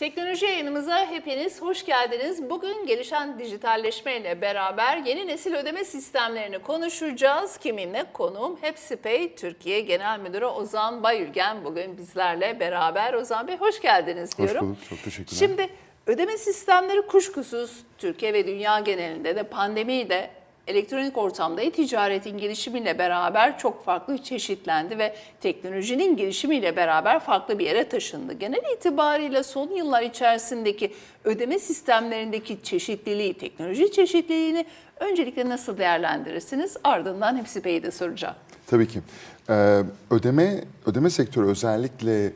Teknoloji yayınımıza hepiniz hoş geldiniz. Bugün gelişen dijitalleşme ile beraber yeni nesil ödeme sistemlerini konuşacağız. Kiminle? Konuğum HepsiPay Türkiye Genel Müdürü Ozan Bayülgen bugün bizlerle beraber. Ozan Bey hoş geldiniz Hoş diyorum. bulduk, çok teşekkürler. Şimdi ödeme sistemleri kuşkusuz Türkiye ve dünya genelinde de pandemiyle elektronik ortamda e-ticaretin gelişimiyle beraber çok farklı çeşitlendi ve teknolojinin gelişimiyle beraber farklı bir yere taşındı. Genel itibariyle son yıllar içerisindeki ödeme sistemlerindeki çeşitliliği, teknoloji çeşitliliğini öncelikle nasıl değerlendirirsiniz? Ardından hepsi Bey'i de soracağım. Tabii ki. Ee, ödeme ödeme sektörü özellikle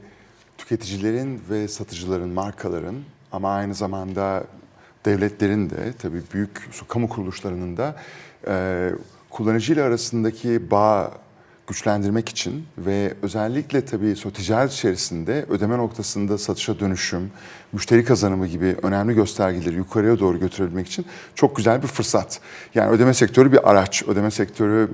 tüketicilerin ve satıcıların, markaların ama aynı zamanda devletlerin de tabii büyük kamu kuruluşlarının da e, kullanıcıyla arasındaki bağ güçlendirmek için ve özellikle tabii so ticaret içerisinde ödeme noktasında satışa dönüşüm, müşteri kazanımı gibi önemli göstergeleri yukarıya doğru götürebilmek için çok güzel bir fırsat. Yani ödeme sektörü bir araç. Ödeme sektörü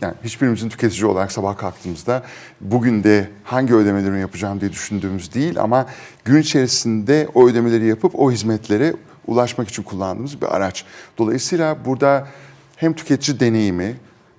yani hiçbirimizin tüketici olarak sabah kalktığımızda bugün de hangi ödemeleri yapacağım diye düşündüğümüz değil ama gün içerisinde o ödemeleri yapıp o hizmetlere ulaşmak için kullandığımız bir araç. Dolayısıyla burada hem tüketici deneyimi,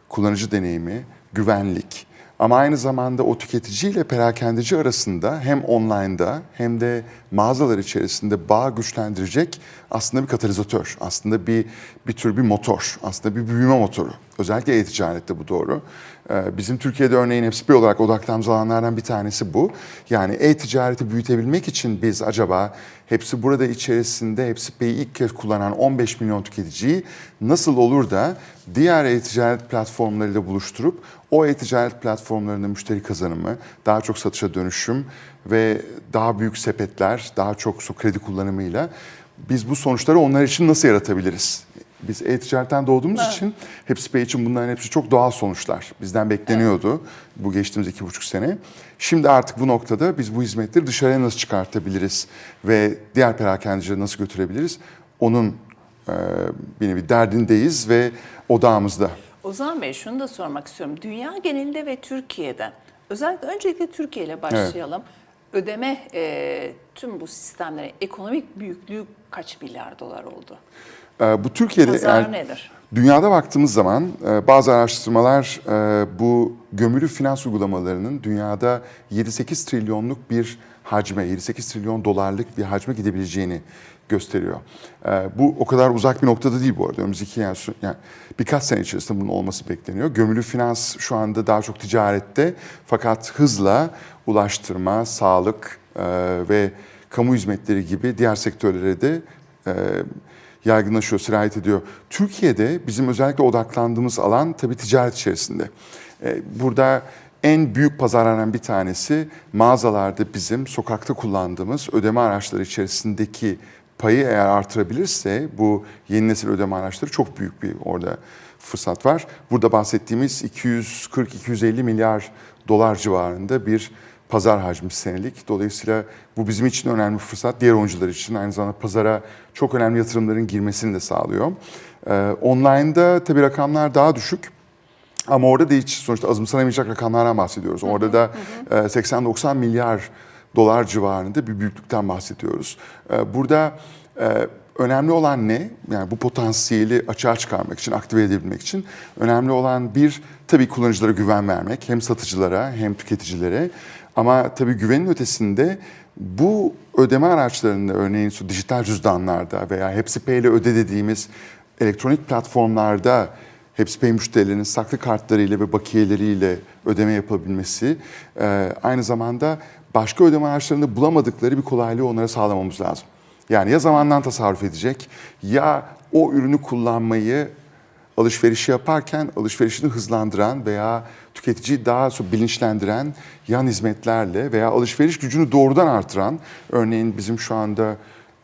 kullanıcı deneyimi, güvenlik ama aynı zamanda o tüketici ile perakendeci arasında hem online'da hem de mağazalar içerisinde bağ güçlendirecek aslında bir katalizatör, aslında bir bir tür bir motor, aslında bir büyüme motoru. Özellikle e-ticarette bu doğru. Ee, Bizim Türkiye'de örneğin FSP olarak odaklandığımız alanlardan bir tanesi bu. Yani e-ticareti büyütebilmek için biz acaba hepsi burada içerisinde hepsi Pay'i ilk kez kullanan 15 milyon tüketiciyi nasıl olur da diğer e-ticaret platformlarıyla buluşturup o e-ticaret platformlarında müşteri kazanımı, daha çok satışa dönüşüm ve daha büyük sepetler, daha çok kredi kullanımıyla biz bu sonuçları onlar için nasıl yaratabiliriz? Biz e-ticaretten doğduğumuz Evet. için hepsi Pay için bunların hepsi çok doğal sonuçlar. Bizden bekleniyordu bu geçtiğimiz iki buçuk sene. Şimdi artık bu noktada biz bu hizmetleri dışarıya nasıl çıkartabiliriz ve diğer perakendecilere nasıl götürebiliriz? Onun e, bir nevi derdindeyiz ve odağımızda. Ozan Bey şunu da sormak istiyorum. Dünya genelinde ve Türkiye'de özellikle öncelikle Türkiye ile başlayalım. Ödeme e, tüm bu sistemlerin ekonomik büyüklüğü kaç milyar dolar oldu? E, bu Türkiye'de Pazar eğer- nedir? Dünyada baktığımız zaman e, bazı araştırmalar e, bu gömülü finans uygulamalarının dünyada 7-8 trilyonluk bir hacme, 7-8 trilyon dolarlık bir hacme gidebileceğini gösteriyor. E, Bu o kadar uzak bir noktada değil bu arada. Önümüzdeki yani, yani birkaç sene içerisinde bunun olması bekleniyor. Gömülü finans şu anda daha çok ticarette fakat hızla ulaştırma, sağlık ve kamu hizmetleri gibi diğer sektörlere de yaygınlaşıyor, sirayet ediyor. Türkiye'de bizim özellikle odaklandığımız alan tabii ticaret içerisinde. Ee, Burada en büyük pazarlardan bir tanesi mağazalarda bizim sokakta kullandığımız ödeme araçları içerisindeki payı eğer artırabilirse bu yeni nesil ödeme araçları çok büyük bir orada fırsat var. Burada bahsettiğimiz 240-250 milyar dolar civarında bir pazar hacmi senelik. Dolayısıyla bu bizim için önemli bir fırsat. Diğer oyuncular için aynı zamanda pazara çok önemli yatırımların girmesini de sağlıyor. Ee, online'da tabii rakamlar daha düşük. Ama orada da hiç sonuçta azımsanamayacak rakamlardan bahsediyoruz. Orada da e, 80-90 milyar dolar civarında bir büyüklükten bahsediyoruz. E, Burada e, önemli olan ne? Yani bu potansiyeli açığa çıkarmak için, aktive edebilmek için önemli olan bir tabii kullanıcılara güven vermek. Hem satıcılara hem tüketicilere. Ama tabii güvenin ötesinde bu ödeme araçlarında örneğin şu dijital cüzdanlarda veya Hepsi Pay ile öde dediğimiz elektronik platformlarda Hepsi Pay müşterilerinin saklı kartlarıyla ve bakiyeleriyle ödeme yapabilmesi e, aynı zamanda başka ödeme araçlarında bulamadıkları bir kolaylığı onlara sağlamamız lazım. Yani ya zamandan tasarruf edecek ya o ürünü kullanmayı alışverişi yaparken alışverişini hızlandıran veya tüketiciyi daha çok bilinçlendiren yan hizmetlerle veya alışveriş gücünü doğrudan artıran örneğin bizim şu anda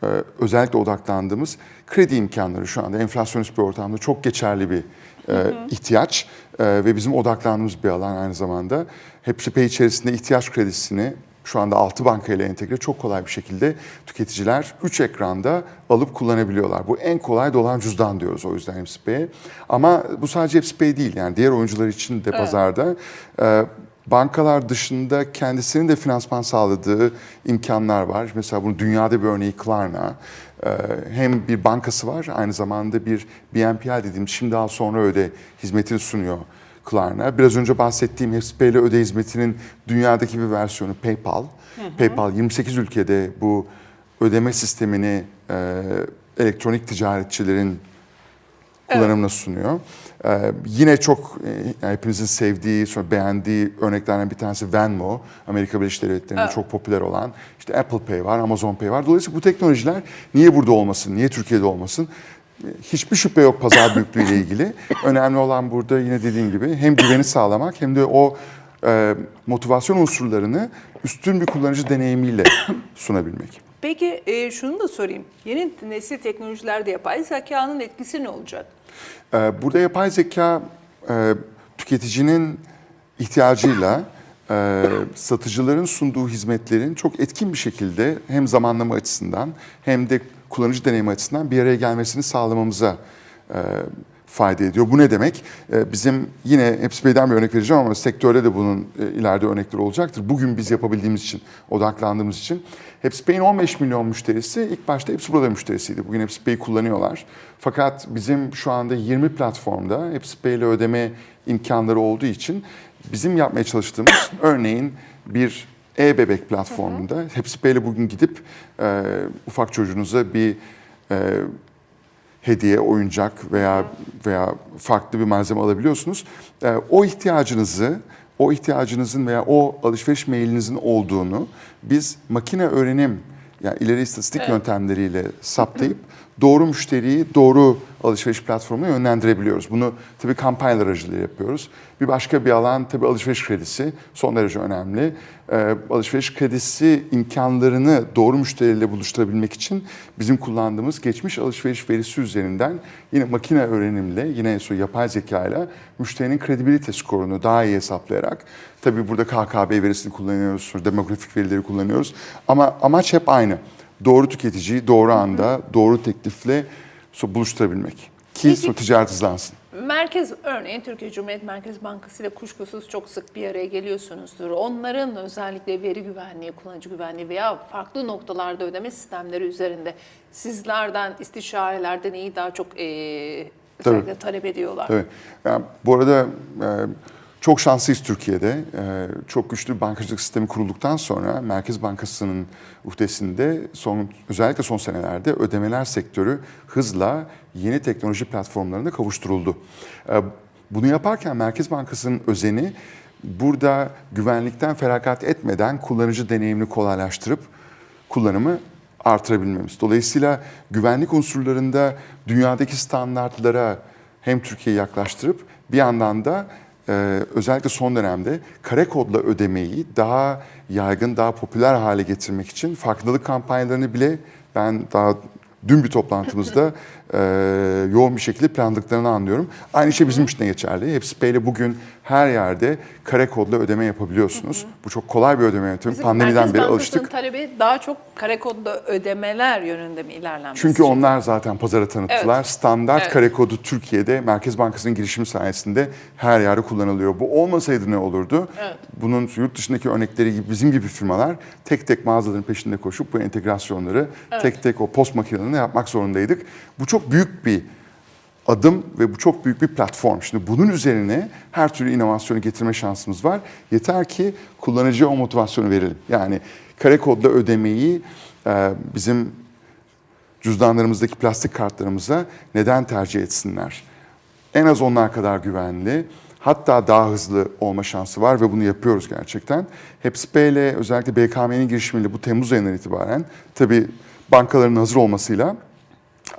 e, özellikle odaklandığımız kredi imkanları şu anda enflasyonist bir ortamda çok geçerli bir e, ihtiyaç E, ve bizim odaklandığımız bir alan aynı zamanda. Hepsi Pay içerisinde ihtiyaç kredisini şu anda 6 banka ile entegre çok kolay bir şekilde tüketiciler 3 ekranda alıp kullanabiliyorlar. Bu en kolay dolan cüzdan diyoruz o yüzden Hepsi Pay'e. Ama bu sadece Hepsi Pay değil yani diğer oyuncular için de pazarda. e, bankalar dışında kendisinin de finansman sağladığı imkanlar var. Mesela bunun dünyada bir örneği Klarna. Ee, Hem bir bankası var aynı zamanda bir BNPL dediğimiz şimdi al sonra öde hizmetini sunuyor Klarna. Biraz önce bahsettiğim HSP ile öde hizmetinin dünyadaki bir versiyonu PayPal. PayPal 28 ülkede bu ödeme sistemini e, elektronik ticaretçilerin kullanımına sunuyor. Ee, yine çok e, yani hepimizin sevdiği, sonra beğendiği örneklerden bir tanesi Venmo. Amerika Birleşik Devletleri'nde çok popüler olan. İşte Apple Pay var, Amazon Pay var. Dolayısıyla bu teknolojiler niye burada olmasın, niye Türkiye'de olmasın? E, Hiçbir şüphe yok pazar büyüklüğüyle ilgili. Önemli olan burada yine dediğim gibi hem güveni sağlamak hem de o e, motivasyon unsurlarını üstün bir kullanıcı deneyimiyle sunabilmek. Peki e, şunu da sorayım. Yeni nesil teknolojilerde yapay zekanın etkisi ne olacak? Ee, Burada yapay zeka e, tüketicinin ihtiyacıyla e, satıcıların sunduğu hizmetlerin çok etkin bir şekilde hem zamanlama açısından hem de kullanıcı deneyimi açısından bir araya gelmesini sağlamamıza e, fayda ediyor. Bu ne demek? E, Bizim yine hepsi Bey'den bir örnek vereceğim ama sektörde de bunun e, ileride örnekleri olacaktır. Bugün biz yapabildiğimiz için, odaklandığımız için Hepsi Pay'in 15 milyon müşterisi ilk başta Hepsi Burada müşterisiydi. Bugün Hepsi Pay'i kullanıyorlar. Fakat bizim şu anda 20 platformda Hepsi Pay ile ödeme imkanları olduğu için bizim yapmaya çalıştığımız örneğin bir e-bebek platformunda. Hepsi Pay ile bugün gidip e, ufak çocuğunuza bir e, hediye, oyuncak veya veya farklı bir malzeme alabiliyorsunuz. Ee, o ihtiyacınızı, o ihtiyacınızın veya o alışveriş mailinizin olduğunu biz makine öğrenim yani ileri istatistik yöntemleriyle saptayıp doğru müşteriyi doğru alışveriş platformuna yönlendirebiliyoruz. Bunu tabii kampanyalar aracılığıyla yapıyoruz. Bir başka bir alan tabii alışveriş kredisi son derece önemli. Ee, alışveriş kredisi imkanlarını doğru müşteriyle buluşturabilmek için bizim kullandığımız geçmiş alışveriş verisi üzerinden yine makine öğrenimle, yine so- yapay zeka ile müşterinin kredibilite skorunu daha iyi hesaplayarak tabii burada KKB verisini kullanıyoruz, demografik verileri kullanıyoruz ama amaç hep aynı. Doğru tüketiciyi doğru anda, doğru teklifle buluşturabilmek ki Peki- so- ticaret hızlansın. Merkez örneğin Türkiye Cumhuriyet Merkez Bankası ile kuşkusuz çok sık bir araya geliyorsunuzdur. Onların özellikle veri güvenliği, kullanıcı güvenliği veya farklı noktalarda ödeme sistemleri üzerinde sizlerden, istişarelerden neyi daha çok özellikle talep ediyorlar? Tabii. Yani bu arada e, çok şanslıyız Türkiye'de. E, çok güçlü bir bankacılık sistemi kurulduktan sonra Merkez Bankası'nın uhdesinde son özellikle son senelerde ödemeler sektörü hızla yeni teknoloji platformlarına kavuşturuldu. E, bunu yaparken Merkez Bankası'nın özeni burada güvenlikten feragat etmeden kullanıcı deneyimini kolaylaştırıp kullanımı artırabilmemiz. Dolayısıyla güvenlik unsurlarında dünyadaki standartlara hem Türkiye'yi yaklaştırıp bir yandan da e, özellikle son dönemde kare kodla ödemeyi daha yaygın, daha popüler hale getirmek için farkındalık kampanyalarını bile ben daha dün bir toplantımızda e, yoğun bir şekilde planladıklarını anlıyorum. Aynı şey bizim için de geçerli. Hepsi Pay'le bugün her yerde kare kodla ödeme yapabiliyorsunuz. Bu çok kolay bir ödeme yöntemi. Bizim Pandemiden beri alıştık. talebi daha çok kare kodlu ödemeler yönünde mi ilerlenmesi? Çünkü onlar zaten pazara tanıttılar. Evet. Standart Evet. kare kodu Türkiye'de Merkez Bankası'nın girişimi sayesinde her yerde kullanılıyor. Bu olmasaydı ne olurdu? Evet. Bunun yurt dışındaki örnekleri gibi bizim gibi firmalar tek tek mağazaların peşinde koşup bu entegrasyonları tek tek o post makinelerine yapmak zorundaydık. Bu çok büyük bir adım ve bu çok büyük bir platform. Şimdi bunun üzerine her türlü inovasyonu getirme şansımız var. Yeter ki kullanıcıya o motivasyonu verelim. Yani kare kodla ödemeyi e, bizim cüzdanlarımızdaki plastik kartlarımıza neden tercih etsinler? En az onlar kadar güvenli, hatta daha hızlı olma şansı var ve bunu yapıyoruz gerçekten. HEPSP ile özellikle BKM'nin girişimiyle bu Temmuz ayından itibaren tabii bankaların hazır olmasıyla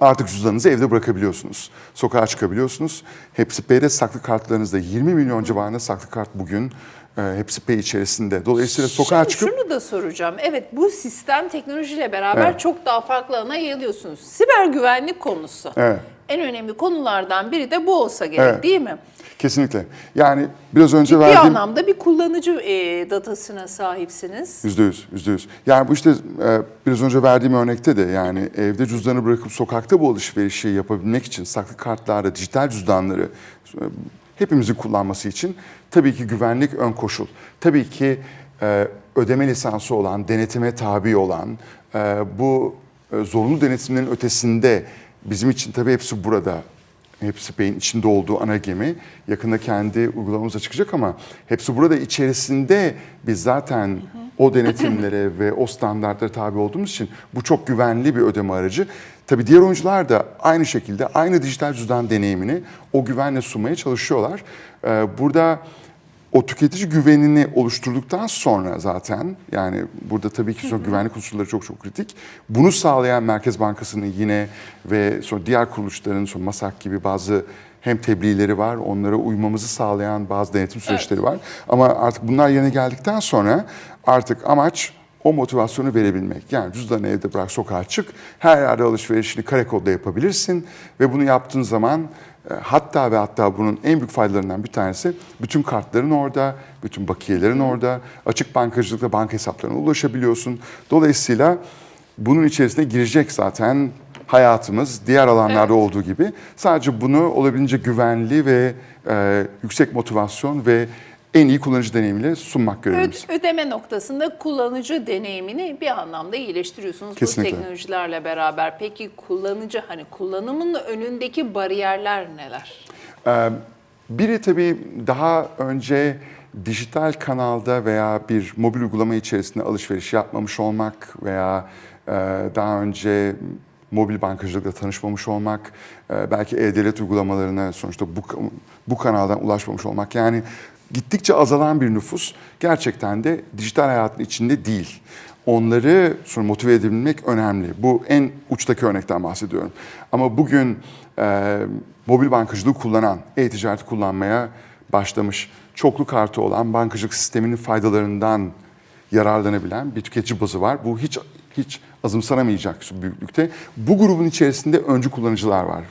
artık cüzdanınızı evde bırakabiliyorsunuz. Sokağa çıkabiliyorsunuz. HepsiPay'de saklı kartlarınızda 20 milyon civarında saklı kart bugün e, HepsiPay içerisinde. Dolayısıyla sokağa Şimdi çıkıp Şunu da soracağım. Evet bu sistem teknolojiyle beraber Evet. çok daha farklı alana yayılıyorsunuz. Siber güvenlik konusu. Evet. En önemli konulardan biri de bu olsa gerek Evet. değil mi? Kesinlikle. Yani biraz önce Bir verdiğim... anlamda bir kullanıcı e, datasına sahipsiniz. Yüzde yüz, yüzde yüz. Yani bu işte e, biraz önce verdiğim örnekte de yani evde cüzdanı bırakıp sokakta bu alışverişi yapabilmek için saklı kartlarda dijital cüzdanları e, hepimizin kullanması için tabii ki güvenlik ön koşul. Tabii ki e, ödeme lisansı olan, denetime tabi olan, e, bu e, zorunlu denetimlerin ötesinde bizim için tabii hepsi burada. Hepsi Bey'in içinde olduğu ana gemi. Yakında kendi uygulamamıza çıkacak ama hepsi burada içerisinde biz zaten o denetimlere ve o standartlara tabi olduğumuz için bu çok güvenli bir ödeme aracı. Tabii diğer oyuncular da aynı şekilde aynı dijital cüzdan deneyimini o güvenle sunmaya çalışıyorlar. Ee, Burada o tüketici güvenini oluşturduktan sonra zaten yani burada tabii ki sonra güvenlik unsurları çok çok kritik. Bunu sağlayan Merkez Bankası'nın yine ve sonra diğer kuruluşların sonra MASAK gibi bazı hem tebliğleri var, onlara uymamızı sağlayan bazı denetim süreçleri var. Ama artık bunlar yerine geldikten sonra artık amaç o motivasyonu verebilmek. Yani cüzdanı evde bırak sokağa çık, her yerde alışverişini kare kodla yapabilirsin ve bunu yaptığın zaman hatta ve hatta bunun en büyük faydalarından bir tanesi bütün kartların orada, bütün bakiyelerin orada, açık bankacılıkla banka hesaplarına ulaşabiliyorsun. Dolayısıyla bunun içerisine girecek zaten hayatımız diğer alanlarda olduğu gibi. Sadece bunu olabildiğince güvenli ve e, yüksek motivasyon ve en iyi kullanıcı deneyimiyle sunmak görevimiz. Ö- ödeme noktasında kullanıcı deneyimini bir anlamda iyileştiriyorsunuz Kesinlikle. bu teknolojilerle beraber. Peki kullanıcı hani kullanımın önündeki bariyerler neler? Ee, Biri tabii daha önce dijital kanalda veya bir mobil uygulama içerisinde alışveriş yapmamış olmak veya e, daha önce mobil bankacılıkla tanışmamış olmak, e, belki e-devlet uygulamalarına sonuçta bu, bu kanaldan ulaşmamış olmak. Yani gittikçe azalan bir nüfus gerçekten de dijital hayatın içinde değil. Onları sonra motive edebilmek önemli. Bu en uçtaki örnekten bahsediyorum. Ama bugün e, mobil bankacılığı kullanan, e-ticareti kullanmaya başlamış, çoklu kartı olan bankacılık sisteminin faydalarından yararlanabilen bir tüketici bazı var. Bu hiç hiç azımsanamayacak büyüklükte. Bu grubun içerisinde öncü kullanıcılar var.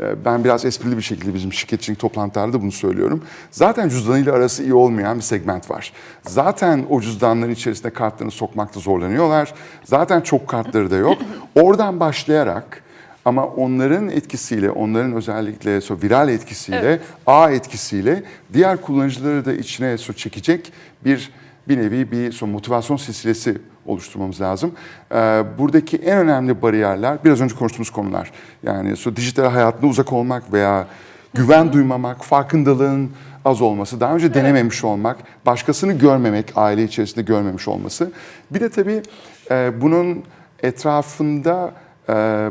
Ee, Ben biraz esprili bir şekilde bizim şirketçilik toplantılarda bunu söylüyorum. Zaten cüzdanıyla arası iyi olmayan bir segment var. Zaten o cüzdanların içerisinde kartlarını sokmakta zorlanıyorlar. Zaten çok kartları da yok. Oradan başlayarak ama onların etkisiyle, onların özellikle so- viral etkisiyle, ağ etkisiyle diğer kullanıcıları da içine so çekecek bir bir nevi bir motivasyon silsilesi oluşturmamız lazım. Ee, buradaki en önemli bariyerler biraz önce konuştuğumuz konular. Yani dijital hayatında uzak olmak veya güven duymamak, farkındalığın az olması, daha önce denememiş olmak, başkasını görmemek, aile içerisinde görmemiş olması. Bir de tabii e, bunun etrafında e,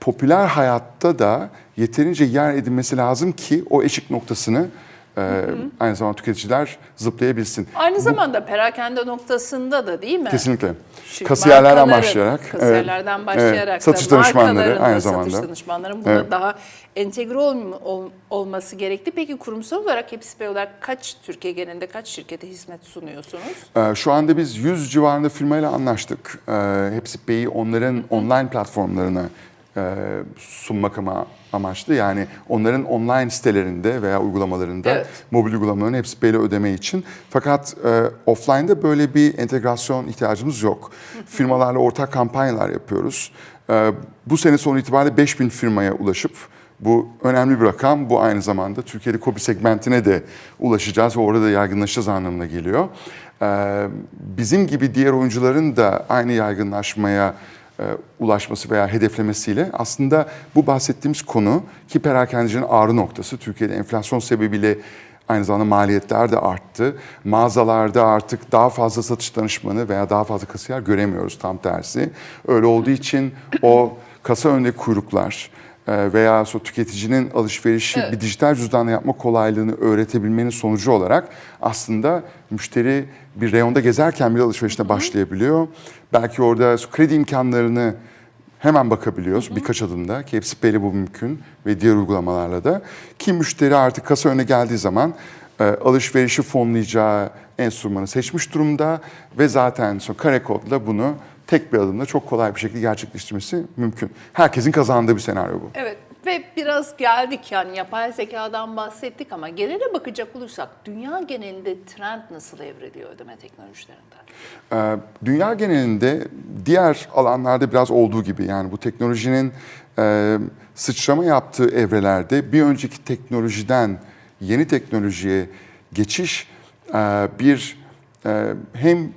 popüler hayatta da yeterince yer edinmesi lazım ki o eşik noktasını e, aynı zamanda tüketiciler zıplayabilsin. Aynı zamanda perakende noktasında da değil mi? Kesinlikle. Şimdi Kasiyerlerden markaların, başlayarak. Kasiyerlerden evet, başlayarak evet, satış da danışmanları markaların da aynı satış zamanda. danışmanların buna Evet. daha entegre ol- ol- olması gerekli. Peki kurumsal olarak Hepsi olarak kaç Türkiye genelinde kaç şirkete hizmet sunuyorsunuz? Ee, Şu anda biz 100 civarında firmayla anlaştık. Ee, Hepsi Bey'i onların online platformlarına sunmak ama amaçlı. Yani onların online sitelerinde veya uygulamalarında Evet. mobil uygulamaların Hepsi Bey'le ödeme için. Fakat e, offline'da böyle bir entegrasyon ihtiyacımız yok. Firmalarla ortak kampanyalar yapıyoruz. Ee, Bu sene sonu itibariyle 5000 firmaya ulaşıp bu önemli bir rakam. Bu aynı zamanda Türkiye'de kobi segmentine de ulaşacağız ve orada da yaygınlaşacağız anlamına geliyor. Ee, bizim gibi diğer oyuncuların da aynı yaygınlaşmaya e, ulaşması veya hedeflemesiyle aslında bu bahsettiğimiz konu ki perakendecinin ağrı noktası. Türkiye'de enflasyon sebebiyle Aynı zamanda maliyetler de arttı. Mağazalarda artık daha fazla satış danışmanı veya daha fazla kasiyer göremiyoruz tam tersi. Öyle olduğu için o kasa önündeki kuyruklar e, veya so- tüketicinin alışverişi bir dijital cüzdanla yapma kolaylığını öğretebilmenin sonucu olarak aslında müşteri bir reyonda gezerken bile alışverişine başlayabiliyor. Belki orada kredi imkanlarını hemen bakabiliyoruz birkaç adımda ki hepsi Pay'le bu mümkün ve diğer uygulamalarla da. Ki müşteri artık kasa önüne geldiği zaman e, alışverişi fonlayacağı enstrümanı seçmiş durumda ve zaten kare kodla bunu tek bir adımda çok kolay bir şekilde gerçekleştirmesi mümkün. Herkesin kazandığı bir senaryo bu. Evet ve biraz geldik yani yapay zekadan bahsettik ama genele bakacak olursak dünya genelinde trend nasıl evriliyor ödeme teknolojilerinde? Ee, Dünya genelinde diğer alanlarda biraz olduğu gibi yani bu teknolojinin e, sıçrama yaptığı evrelerde bir önceki teknolojiden yeni teknolojiye geçiş e, bir e, hem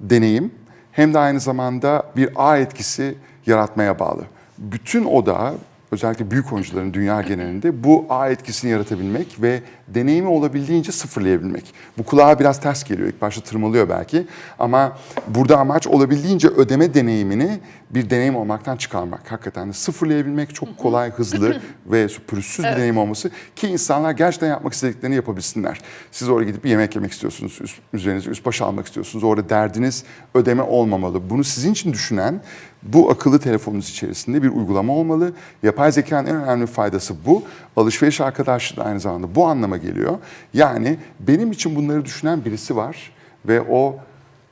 deneyim hem de aynı zamanda bir ağ etkisi yaratmaya bağlı. Bütün odağı özellikle büyük oyuncuların dünya genelinde bu ağ etkisini yaratabilmek ve deneyimi olabildiğince sıfırlayabilmek. Bu kulağa biraz ters geliyor. İlk başta tırmalıyor belki ama burada amaç olabildiğince ödeme deneyimini bir deneyim olmaktan çıkarmak. Hakikaten de sıfırlayabilmek çok kolay, hızlı ve pürüzsüz bir deneyim olması ki insanlar gerçekten yapmak istediklerini yapabilsinler. Siz oraya gidip bir yemek yemek istiyorsunuz, üst, üzerinize üst baş almak istiyorsunuz. Orada derdiniz ödeme olmamalı. Bunu sizin için düşünen bu akıllı telefonunuz içerisinde bir uygulama olmalı. Yapay zekanın en önemli faydası bu. Alışveriş arkadaşlığı da aynı zamanda bu anlama geliyor. Yani benim için bunları düşünen birisi var ve o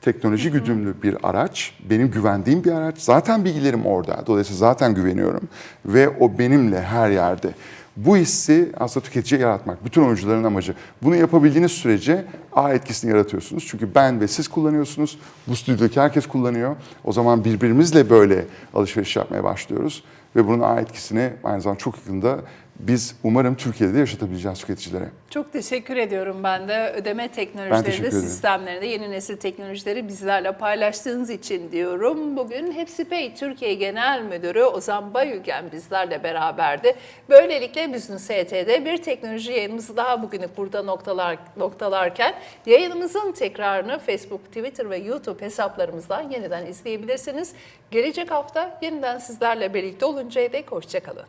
teknoloji güdümlü bir araç, benim güvendiğim bir araç. Zaten bilgilerim orada. Dolayısıyla zaten güveniyorum ve o benimle her yerde. Bu hissi aslında tüketiciye yaratmak. Bütün oyuncuların amacı. Bunu yapabildiğiniz sürece ağ etkisini yaratıyorsunuz. Çünkü ben ve siz kullanıyorsunuz. Bu stüdyodaki herkes kullanıyor. O zaman birbirimizle böyle alışveriş yapmaya başlıyoruz. Ve bunun ağ etkisini aynı zamanda çok yakında biz umarım Türkiye'de de yaşatabileceğiz tüketicilere. Çok teşekkür ediyorum ben de ödeme teknolojileri de sistemlerinde yeni nesil teknolojileri bizlerle paylaştığınız için diyorum. Bugün Hepsi Pay Türkiye Genel Müdürü Ozan Bayülgen bizlerle beraberdi. Böylelikle Business ST'de bir teknoloji yayınımızı daha bugünlük burada noktalar, noktalarken yayınımızın tekrarını Facebook, Twitter ve YouTube hesaplarımızdan yeniden izleyebilirsiniz. Gelecek hafta yeniden sizlerle birlikte oluncaya dek hoşçakalın.